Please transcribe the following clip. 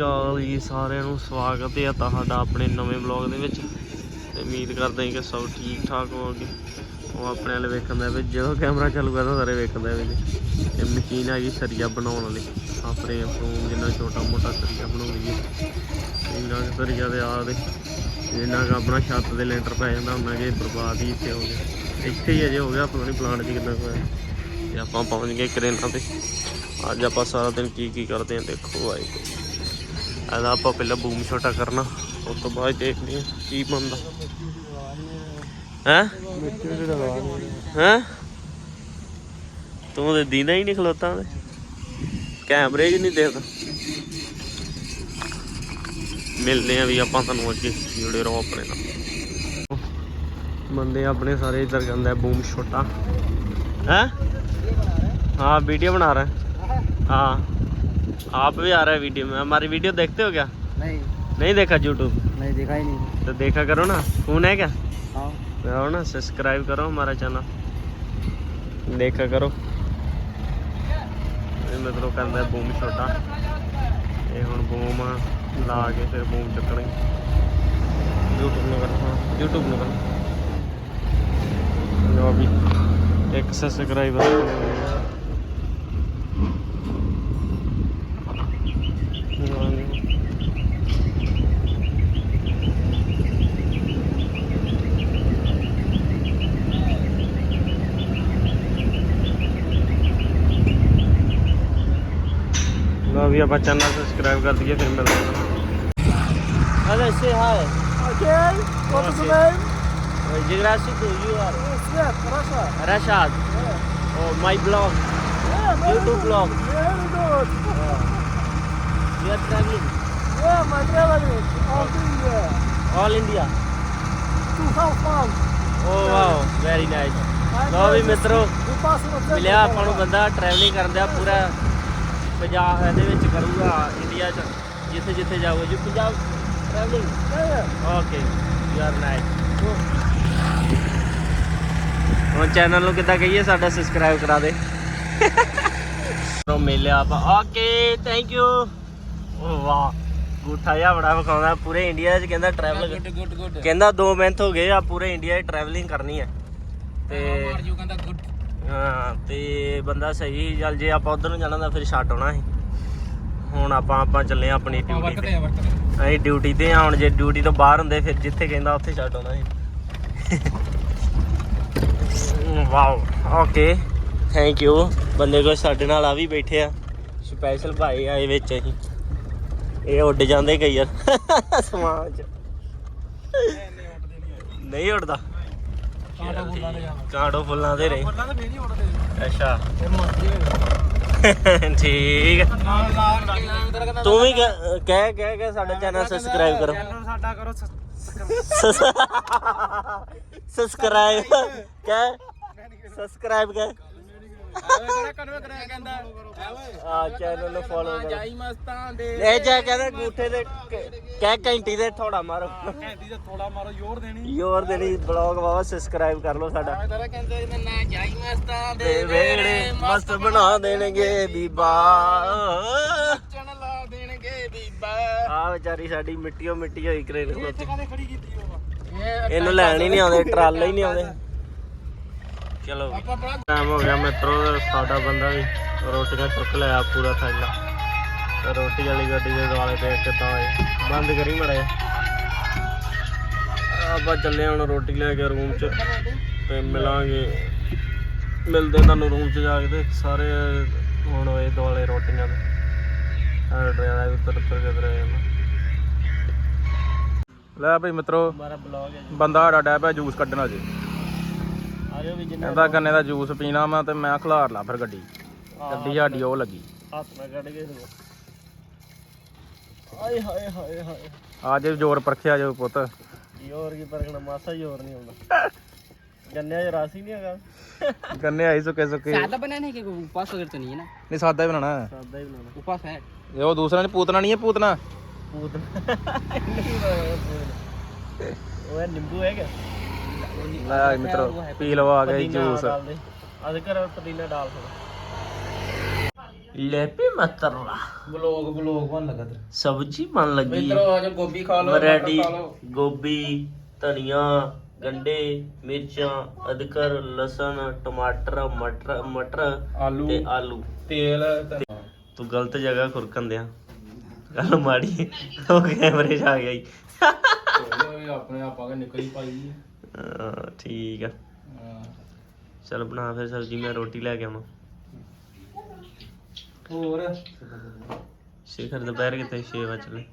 ਅਕਾਲ ਜੀ ਸਾਰਿਆਂ ਨੂੰ, ਸਵਾਗਤ ਹੈ ਤੁਹਾਡਾ ਆਪਣੇ ਨਵੇਂ ਵਲੌਗ ਦੇ ਵਿੱਚ। ਤੇ ਉਮੀਦ ਕਰਦੇ ਹਾਂ ਕਿ ਸਭ ਠੀਕ ਠਾਕ ਹੋਵੋਗੇ। ਉਹ ਆਪਣੇ ਵਾਲੇ ਵੇਖਣ ਦਾ ਵੀ ਜਦੋਂ ਕੈਮਰਾ ਚੱਲੂਗਾ ਕਰਦਾ ਸਾਰੇ ਵੇਖਣ ਦਾ ਵੀ ਇਹ ਮਸ਼ੀਨ ਆ ਗਈ ਸਰੀਆ ਬਣਾਉਣ ਵਾਲੀ। ਆਪਣੇ ਫੋਨ ਜਿੰਨਾ ਛੋਟਾ ਮੋਟਾ ਸਰੀਆ ਬਣਾਉਂਦੀ ਹੈ। ਇੰਨਾ ਕੁ ਸਰੀਆ ਦੇ ਆ ਦੇ। ਜਿੰਨਾ ਕੁ ਆਪਣਾ ਛੱਤ ਦੇ ਲੈਂਟਰ ਪੈ ਜਾਂਦਾ ਉਹਨਾਂ ਕੇ ਬਰਬਾਦ ਹੀ ਇੱਥੇ ਹੋ ਗਿਆ। ਇੱਥੇ ਹੀ ਅਜੇ ਹੋ ਗਿਆ, ਪਤਾ ਨਹੀਂ ਪਲਾਂਟ 'ਚ ਕਿੰਨਾ ਕੁ ਹੋਇਆ। ਤੇ ਆਪਾਂ ਪਹੁੰਚ ਗਏ ਕਰੇਨਾਂ ਤੇ। ਅੱਜ ਆਪਾਂ ਸਾਰਾ ਦਿਨ ਕੀ ਕੀ ਕਰਦੇ ਹਾਂ, ਦੇਖੋ ਆਏ। ਇਹਦਾ ਆਪਾਂ ਪਹਿਲਾਂ ਬੂਮ ਛੋਟਾ ਕਰਨਾ ਉਸ ਤੋਂ ਬਾਅਦ ਦੇਖਦੇ ਹਾਂ ਕੀ ਬਣਦਾ। ਹੈ? ਹੈ? ਤੂੰ ਤੇ ਦੀਨਾ ਹੀ ਨਹੀਂ ਖਲੋਤਾ ਉਹਦੇ। ਕੈਮਰੇ 'ਚ ਨਹੀਂ ਦੇਖਦਾ। ਮਿਲਦੇ ਆ ਵੀ ਆਪਾਂ ਤੁਹਾਨੂੰ ਅੱਗੇ ਜੁੜੇ ਰਹੋ ਆਪਣੇ ਨਾਲ। ਬੰਦੇ ਆਪਣੇ ਸਾਰੇ ਇੱਧਰ ਜਾਂਦਾ ਬੂਮ ਛੋਟਾ। ਹੈ? ਹਾਂ ਵੀਡੀਓ ਬਣਾ ਰਹਾ। ਹਾਂ। आप भी आ रहे हैं वीडियो में हमारी वीडियो देखते हो क्या नहीं नहीं देखा यूट्यूब नहीं देखा ही नहीं तो देखा करो ना फोन है क्या हाँ करो ना सब्सक्राइब करो हमारा चैनल देखा करो ਇਹ ਮਤਲਬ ਕਹਿੰਦਾ ਬੂਮ ਛੋਟਾ ਇਹ ਹੁਣ ਬੂਮ ਲਾ ਕੇ ਫਿਰ ਬੂਮ ਚੱਕਣੀ YouTube ਨੂੰ ਕਰਨਾ YouTube ਨੂੰ ਕਰਨਾ ਲੋ ਵੀ ਇੱਕ ਸਬਸਕ੍ਰਾਈਬਰ ਲੋ ਵੀ ਆਪਾਂ ਚੈਨਲ ਸਬਸਕ੍ਰਾਈਬ ਕਰ ਦਈਏ ਫਿਰ ਮਿਲਦੇ ਹਾਂ ਅਰੇ ਸੇ ਹਾਈ Okay. What is the name? ਜਿਗਰਾਸੀ to you are Russia. Rashad oh my blog Yeah, very YouTube. Very good. are traveling Yeah, my traveling. All India. all India To South Farm. oh wow very nice ਲੋ ਵੀ ਮਿੱਤਰੋ ਮਿਲਿਆ ਆਪਾਂ ਨੂੰ ਬੰਦਾ travelling ਕਰਨ ਦਾ ਪੂਰਾ ਪੰਜਾਬ ਇਹਦੇ ਵਿੱਚ ਕਰੂਗਾ ਇੰਡੀਆ 'ਚ ਜਿੱਥੇ ਜਿੱਥੇ ਜਾਊਗਾ ਜੀ Punjab travelling. Okay you are nice ਹੁਣ ਚੈਨਲ ਨੂੰ ਕਿੱਦਾਂ ਕਹੀਏ ਸਾਡਾ ਸਬਸਕ੍ਰਾਈਬ ਕਰਾ ਦੇ ਮਿਲਿਆ ਆਪਾਂ ਓਕੇ ਥੈਂਕ ਯੂ ਵਾਹ ਗੁੱਠਾ ਜਿਹਾ ਬੜਾ ਵਿਖਾਉਂਦਾ ਪੂਰੇ ਇੰਡੀਆ 'ਚ ਕਹਿੰਦਾ ਟਰੈਵਲ. ਕਹਿੰਦਾ 2 ਮਿੰਟ ਹੋ ਗਏ ਆ ਪੂਰੇ ਇੰਡੀਆ 'ਚ ਟਰੈਵਲਿੰਗ ਕਰਨੀ ਹੈ ਤੇ you ਕਹਿੰਦਾ good. ਹਾਂ ਤੇ ਬੰਦਾ ਸਹੀ ਚੱਲ ਜੇ ਆਪਾਂ ਉਧਰ ਨੂੰ ਜਾਣਾ ਤਾਂ ਫਿਰ ਛੱਡ ਆਉਣਾ ਸੀ। ਹੁਣ ਆਪਾਂ ਆਪਾਂ ਚੱਲੇ ਆਂ ਆਪਣੀ ਡਿਊਟੀ ਤੇ। ਅਸੀਂ ਡਿਊਟੀ ਤੇ ਆ ਹੁਣ ਜੇ ਡਿਊਟੀ ਤੋਂ ਬਾਹਰ ਹੁੰਦੇ ਫਿਰ ਜਿੱਥੇ ਕਹਿੰਦਾ ਉੱਥੇ ਛੱਡ ਆਉਣਾ ਸੀ। ਵਾਓ ਓਕੇ ਥੈਂਕ ਯੂ ਬੰਦੇ ਕੋ ਸਾਡੇ ਨਾਲ ਆ ਵੀ ਬੈਠੇ ਆ। ਸਪੈਸ਼ਲ ਭਾਈ ਆਏ ਵਿੱਚ ਅਸੀਂ। ਇਹ ਉੱਡ ਜਾਂਦੇ ਕਈ ਵਾਰ। ਸਮਾਨ ਚ ਨਹੀਂ ਉੱਡਦਾ। ਕਾਂਟੋ ਫੁੱਲਾਂ ਦੇ ਜਾਣਾ। ਫੁੱਲਾਂ ਦੇ ਰਹੇ। ਫੁੱਲਾਂ ਫੇਰ ਅੱਛਾ। ਇਹ ਠੀਕ। ਤੂੰ ਵੀ ਕਹਿ ਕਹਿ ਕਹਿ ਕੇ ਸਾਡਾ ਚੈਨਲ ਸਬਸਕ੍ਰਾਈਬ ਕਰੋ। ਚੈਨਲ ਸਾਡਾ ਕਰੋ ਸਬਸਕ੍ਰਾਈਬ ਕਹਿ ਸਬਸਕ੍ਰਾਈਬ ਕਹਿ। ਕਿਹੜਾ ਕਨਵੇ ਕਰਿਆ ਕਹਿੰਦਾ ਆ ਚੈਨਲ ਨੂੰ ਫੋਲੋ ਕਰੋ। ਜਾਈ ਮਸਤਾਂ ਦੇ। ਇਹ ਜਾ ਕਹਿੰਦਾ ਗੂਠੇ ਦੇ ਕ- ਕਹਿ ਘੰਟੀ ਦੇ ਥੋੜਾ ਮਾਰੋ। ਘੈਂਟੀ ਤੇ ਥੋੜਾ ਮਾਰੋ ਜ਼ੋਰ ਦੇਣੀ। ਯੋਰ ਦੇਣੀ ਬਲੌਗ ਵਾਵਾ ਸਬਸਕ੍ਰਾਈਬ ਕਰ ਲਓ ਸਾਡਾ। ਤੇਰਾ ਕਹਿੰਦੇ ਨੇ ਨਾ ਜਾਈ ਮਸਤਾਂ ਤੇ ਵੇੜੇ ਮਸਤ ਬਣਾ ਦੇਣਗੇ ਬੀਬਾ। ਚਣ ਲਾ ਦੇਣਗੇ ਬੀਬਾ। ਆ ਵਿਚਾਰੀ ਸਾਡੀ ਮਿੱਟੀਓ ਮਿੱਟੀ ਹੋਈ ਕਰੇਨ ਖਲੋਤੀ। ਕਾਹਦੇ ਖੜੀ ਕੀਤੀ ਉਹ? ਇਹ ਇਹਨੂੰ ਲੈਣ ਹੀ ਨਹੀਂ ਆਉਂਦੇ ਟਰਾਲੇ ਹੀ ਨਹੀਂ ਆਉਂਦੇ। ਚਲੋ ਟਾਈਮ ਹੋ ਗਿਆ ਮਿੱਤਰੋ ਤੇ ਸਾਡਾ ਬੰਦਾ ਵੀ ਰੋਟੀਆਂ ਚੁੱਕ ਲਿਆ ਪੂਰਾ ਥੈਲਾ। ਤੇ ਰੋਟੀ ਵਾਲੀ ਗੱਡੀ ਦੇ ਦੁਆਲੇ ਤੇ ਕਿੱਦਾਂ ਹੋਏ ਬੰਦ ਕਰੀ ਮੜਿਆ ਆਪਾਂ ਚੱਲੇ ਹੁਣ ਰੋਟੀ ਲੈ ਕੇ ਰੂਮ 'ਚ ਤੇ ਮਿਲਾਂਗੇ। ਮਿਲਦੇ ਤੁਹਾਨੂੰ ਰੂਮ 'ਚ ਜਾ ਕੇ ਤੇ ਸਾਰੇ ਹੁਣ ਹੋਏ ਦੁਆਲੇ ਰੋਟੀਆਂ ਦੇ। ਆ ਡਰਿਆ ਉੱਤਰ ਉੱਤਰ ਕੇ ਦਰਿਆ ਲੈ ਭਾਈ ਮਿੱਤਰੋ ਹੈ ਬੰਦਾ ਸਾਡਾ ਡੈ ਪਿਆ ਜੂਸ ਕੱਢਣਾ ਜੀ ਆ ਜਾਓ ਵੀ ਜਿੰਨਾ ਕਹਿੰਦਾ ਗੰਨੇ ਦਾ ਜੂਸ ਪੀਣਾ ਮੈਂ ਤੇ ਮੈਂ ਖਿਲਾਰ ਲਾ ਫਿਰ ਗੱਡੀ ਗੱਡੀ ਸਾਡੀ ਉਹ ਲੱਗੀ ਹੱਥ ਨਾਲ ਕੱਢ ਕੇ ਸਗੋਂ ਆਏ ਹਾਏ ਹਾਏ ਹਾਏ ਅੱਜ ਜ਼ੋਰ ਪਰਖਿਆ ਜੋ ਪੁੱਤ ਯੋਰ ਕੀ ਪਰਖਣਾ ਮਾਸਾ ਯੋਰ ਨਹੀਂ ਆਉਂਦਾ ਗੰਨਿਆਂ 'ਚ ਰਸ ਹੀ ਨਹੀਂ ਹੈਗਾ ਗੰਨੇ ਆਈ ਸੁੱਕੇ ਸੁੱਕੇ सादा बनाना है कि उपवास वगैरह तो नहीं है ना ਨਹੀਂ ਸਾਦਾ ਹੀ ਬਣਾਣਾ ਹੈ। ਸਾਦਾ ਹੀ ਬਣਾਉਣਾ उपवास है ਇਹ ਉਹ ਦੂਸਰਾ ਨਹੀਂ ਪੂਤਨਾ ਨਹੀਂ ਹੈ ਪੂਤਨਾ ਪੂਤ ਨਹੀਂ ਬਣਾਉਣਾ ਪੂਤ ਉਹ ਨਿੰਬੂ ਹੈਗਾ ਲੈ ਮਿੱਤਰੋ ਪੀ ਲਓ ਆ ਗਿਆ ਜੀ ਪੁਦੀਨਾ ਜੂਸ। ਡਾਲ ਦੇ। ਅਦ ਕਰ ਪੁਦੀਨਾ ਡਾਲ ਥੋੜਾ ਲੈਪੀ ਮਤਰਲਾ ਬਲੌਗ ਬਲੌਗ ਬਣ ਲੱਗਾ ਤੇ ਸਬਜੀ ਬਣ ਲੱਗੀ। ਮਿੱਤਰੋ ਅੱਜ ਗੋਭੀ ਖਾ ਲਓ ਵੈਰਾਈਟੀ ਮਟਰ ਖਾ ਲਓ। ਗੋਭੀ ਧਨੀਆ ਗੰਡੇ ਮਿਰਚਾਂ ਅਦਰਕ ਲਸਣ ਟਮਾਟਰ ਮਟਰ ਮਟਰ ਆਲੂ ਤੇ ਆਲੂ। ਤੇਲ ਤੇ ਤੂੰ ਗਲਤ ਜਗ੍ਹਾ ਖੁਰਕਣ ਦਿਆ। ਗੱਲ ਮਾੜੀ। ਉਹ ਕੈਮਰੇ 'ਚ ਆ ਗਿਆ ਈ ਓਏ ਆਪਣੇ ਆਪਾਂ ਕੇ ਨਿਕਲ ਪਾਈ ਠੀਕ ਆ। ਚਲ ਬਣਾ ਫਿਰ ਸਬਜੀ ਮੈਂ ਰੋਟੀ ਲੈ ਕੇ ਆਵਾਂ। ਹੋਰ? ਸ਼ੇਖਰ ਦੁਪਹਿਰ ਕਿਤੇ 6 ਵਜੇ